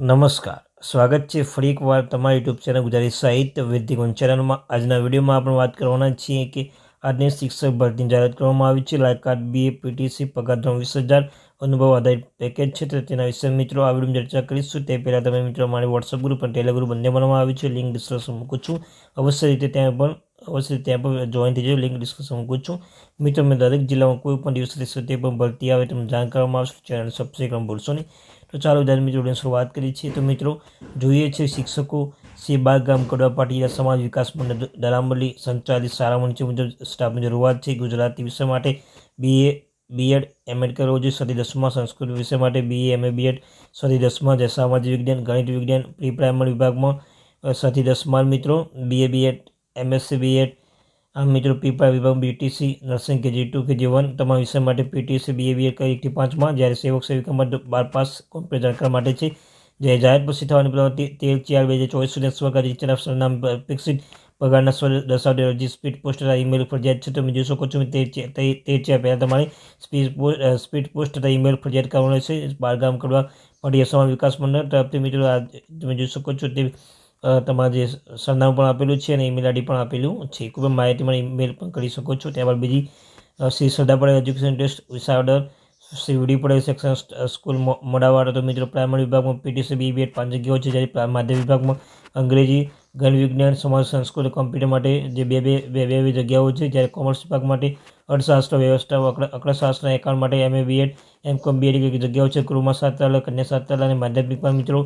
નમસ્કાર. સ્વાગત છે ફરી એકવાર તમારી યુટ્યુબ ચેનલ ગુજરાતી સાહિત્ય વિદ્યાગુણ ચેનલમાં. આજના વિડીયોમાં આપણે વાત કરવાના છીએ કે આજની શિક્ષક ભરતીની જાહેરાત કરવામાં આવી છે. લાયકાત બીએ પીટીસી પગાર ધોરણ વીસ હજાર. અનુભવ આધારિત પેકેજ છે તો તેના વિશે મિત્રો આ વિડીયોમાં ચર્ચા કરીશું. તે પહેલાં તમે મિત્રો મારી વોટ્સઅપ ગ્રુપ અને ટેલિગ્રુપ ગ્રુપ બંને બનાવવામાં આવ્યું છે. લિંક ડિસ્ક્રિપ્શન મૂકું છું. અવશ્ય રીતે ત્યાં પણ અવશ્ય ત્યાં પણ જોઈન થઈ જાય લિંક ડિસ્ક્રિપ્શન મૂકું છું મિત્રો મેં દરેક જિલ્લામાં કોઈ પણ દિવસ રહેશે તે પણ ભરતી આવે તમને જાણ કરવામાં આવશે ચેનલ સબસ્ક્રાઈબ કરવા ભૂલશો નહીં તો ચાલો વિદ્યાર્થી મિત્રો શરૂઆત કરીએ છીએ તો મિત્રો જોઈએ છે શિક્ષકો શ્રી બાગગામ કડવા પાટીયા સમાજ વિકાસ મંડળ દરામલી સંચાલિત શાળામાં નીચે મુજબ સ્ટાફની જરૂરિયાત છે ગુજરાતી વિષય માટે બીએ બીએડ એમએડ કરવો જોઈએ સદી દસમા સંસ્કૃત વિષય માટે બીએ એમએ બીએડ સદી દસમા જે સામાજિક વિજ્ઞાન ગણિત વિજ્ઞાન પ્રી પ્રાઇમરી વિભાગમાં સદી દસમા મિત્રો બીએ બીએડ એમએસસી બીએડ આમ મિત્રો પીપા વિભાગ બીટીસી નર્સિંગ કે જી ટુ કે જી વન તમામ વિષય માટે પીટીસી બીએ બીએ કરી એકથી પાંચમાં જ્યારે સેવક સેવિકા માટે બાર પાસ કોમ્પ્યુટર જાણકાર માટે છે. જે જાહેર પછી થવાની પ્રવૃત્તિ, તેર ચાર બે હજાર ચોવીસ સુધી સ્વકારી ટીચરના સરનામ વિકસિત પગારના સ્વ દર્શાવતી અરજી સ્પીડ પોસ્ટ તથા ઈમેલ ફરજિયાત છે. તમે જોઈ શકો છો તેર તેર ચાર પહેલાં તમારે સ્પીડ સ્પીડ પોસ્ટ તથા ઈમેલ ફરજિયાત કરવાનો છે બારગામ કરવા પડી સમાજ વિકાસ મંડળ તરફથી મિત્રો તમે જોઈ શકો છો તે તમારે જે સરનામું પણ આપેલું છે અને ઈમેલ આઈડી પણ આપેલું છે. કોઈ પણ માહિતી મને ઈમેલ પણ કરી શકો છો. ત્યારબાદ બીજી Shri Sardar Patel education trust Visavadar, Shri VD Patel section school Modavad. તો મિત્રો પ્રાઇમરી વિભાગમાં પીટીસી બી બીએડ પાંચ જગ્યાઓ છે જ્યારે માધ્યમિક વિભાગમાં અંગ્રેજી ગણ વિજ્ઞાન, સમાજ, સંસ્કૃત, કોમ્પ્યુટર માટે જે બે બે બે બે જગ્યાઓ છે જ્યારે કોમર્સ વિભાગ માટે અર્થશાસ્ત્ર, વ્યવસ્થા અકળશાસ્ત્ર એકાઉન્ટ માટે MA BEd M Com BEd જગ્યાઓ છે. ગૃહમાં છાત્રાલય કન્યા સાત તાલ અને માધ્યમિકમાં મિત્રો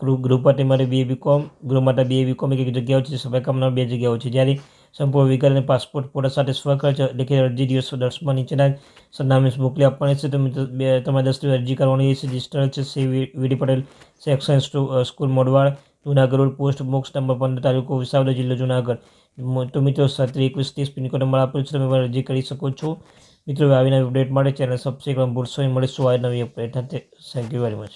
ગૃહ માટે મારે બીએ બીકોમ ગૃહ માટે બીએ બીકોમ એક જગ્યાઓ છે, સફાઈ કામના બે જગ્યાઓ છે. જ્યારે સંપૂર્ણ વિગત અને પાસપોર્ટ ફોટા સાથે સ્વખર્ચ લેખિત અરજી દિવસ દસમાં નીચેના સરનામે મોકલી આપવાની છે. તમે તમારે દસ અરજી કરવાની છે. રજિસ્ટર છે. Shri VD Patel section school Modvad Junagadh road post box number પંદર, તાલુકો વિસાવદર જિલ્લો જુનાગઢ. તો મિત્રો, સત્તર એકવીસ ત્રીસ પિનકોડ નંબર આપેલ છે. તમે અરજી કરી શકો છો. મિત્રો આવીને અપડેટ માટે ચેનલ સબસ્ક્રાઈબ ભૂલશો મળીશું આ નવી update thank you very much